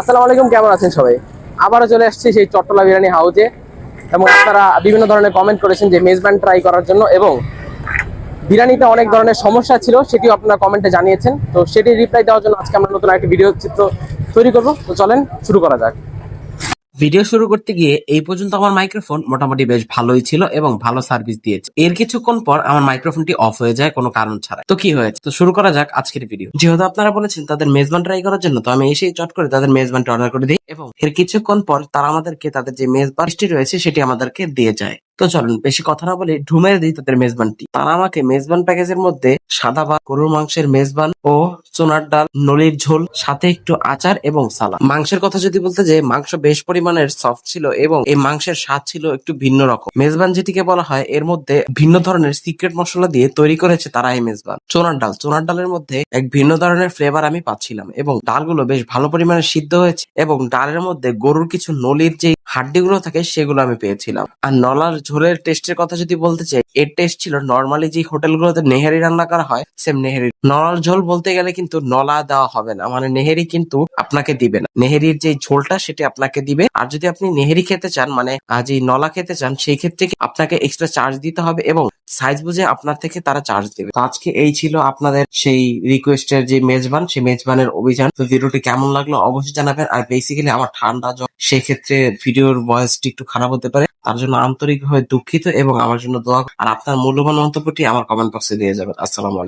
আসসালামু আলাইকুম, কেমন আছেন সবাই? আবারও চলে আসছি সেই চট্টলা বিরিয়ানি হাউজে এবং আপনারা বিভিন্ন ধরনের কমেন্ট করেছেন যে মেজবান ট্রাই করার জন্য এবং বিরিয়ানিতে অনেক ধরনের সমস্যা ছিল, সেটিও আপনারা কমেন্টে জানিয়েছেন। তো সেটি রিপ্লাই দেওয়ার জন্য আজকে আমরা নতুন একটি ভিডিও চিত্র তৈরি করব। তো চলেন, শুরু করা যাক। ভিডিও শুরু করতে গিয়ে এই পর্যন্ত আমার মাইক্রোফোন মোটামুটি বেশ ভালোই ছিল এবং ভালো সার্ভিস দিয়েছে। এর কিছুক্ষণ পর আমার মাইক্রোফোনটি অফ হয়ে যায় কোনো কারণ ছাড়া। তো কি হয়েছে? তো শুরু করা যাক আজকের ভিডিও। যেহেতু আপনারা বলেছেন তাদের মেজবান ট্রাই করার জন্য, তো আমি এসেই চট করে তাদের মেজবানটি অর্ডার করে দিই। এবং এর কিছুক্ষণ পর তারা আমাদেরকে তাদের যে মেজবানটি রয়েছে, সেটি আমাদেরকে দিয়ে যায়। তো চলুন, বেশি কথা না বলে ঢুমের দিই তাদের মেজবানটি। তারা আমাকে মেজবান প্যাকেজের মধ্যে সাদা ভাত, গরুর মাংসের মেজবান ও চোনার ডাল, নলির ঝোল, সাথে একটু আচার এবং সালাদ। মাংসের কথা যদি বলতে যে মাংস বেশ পরিমাণের সফট ছিল এবং এই মাংসের স্বাদ ছিল একটু ভিন্ন রকম। মেজবান যেটিকে বলা হয়, এর মধ্যে ভিন্ন ধরনের সিক্রেট মশলা দিয়ে তৈরি করেছে তারা এই মেজবান। চোনার ডাল। চোনার ডালের মধ্যে এক ভিন্ন ধরনের ফ্লেভার আমি পাচ্ছিলাম এবং ডালগুলো বেশ ভালো পরিমাণে সিদ্ধ হয়েছে এবং ডালের মধ্যে গরুর কিছু নলির যে হাড্ডিগুলো থাকে, সেগুলো আমি পেয়েছিলাম। আর নলার ঝোলের টেস্টের কথা যদি বলতে চাই, এর টেস্ট ছিল নর্মালি যে হোটেলগুলোতে নেহেরি রান্না করা হয় সেম নেহেরি। নলার ঝোল বলতে গেলে কিন্তু নলা দেওয়া হবে না। মানে নেহেরি কিন্তু আপনাকে দিবে না। নেহেরির যে ঝোলটা, সেটি আপনাকে দিবে। আর যদি আপনি নেহেরি খেতে চান মানে যে নলা খেতে চান, সেই ক্ষেত্রে আপনাকে এক্সট্রা চার্জ দিতে হবে এবং সাইজ বুঝে আপনার থেকে তারা চার্জ দেবে। আজকে এই ছিল আপনাদের সেই রিকোয়েস্টের যে মেজবান, সেই মেজবানের অভিযান। তো ভিডিওটি কেমন লাগল অবশ্যই জানাবেন। আর বেসিক্যালি আমার ঠান্ডা জ্বর সেক্ষেত্রে ভিডিওর ভয়েসটি একটু খারাপ হতে পারে। তার জন্য আন্তরিকভাবে দুঃখিত এবং আমার জন্য দোয়া আর আপনার মূল্যবান মন্তব্যটি আমার কমেন্ট বক্সে দিয়ে যাবেন। আসসালামু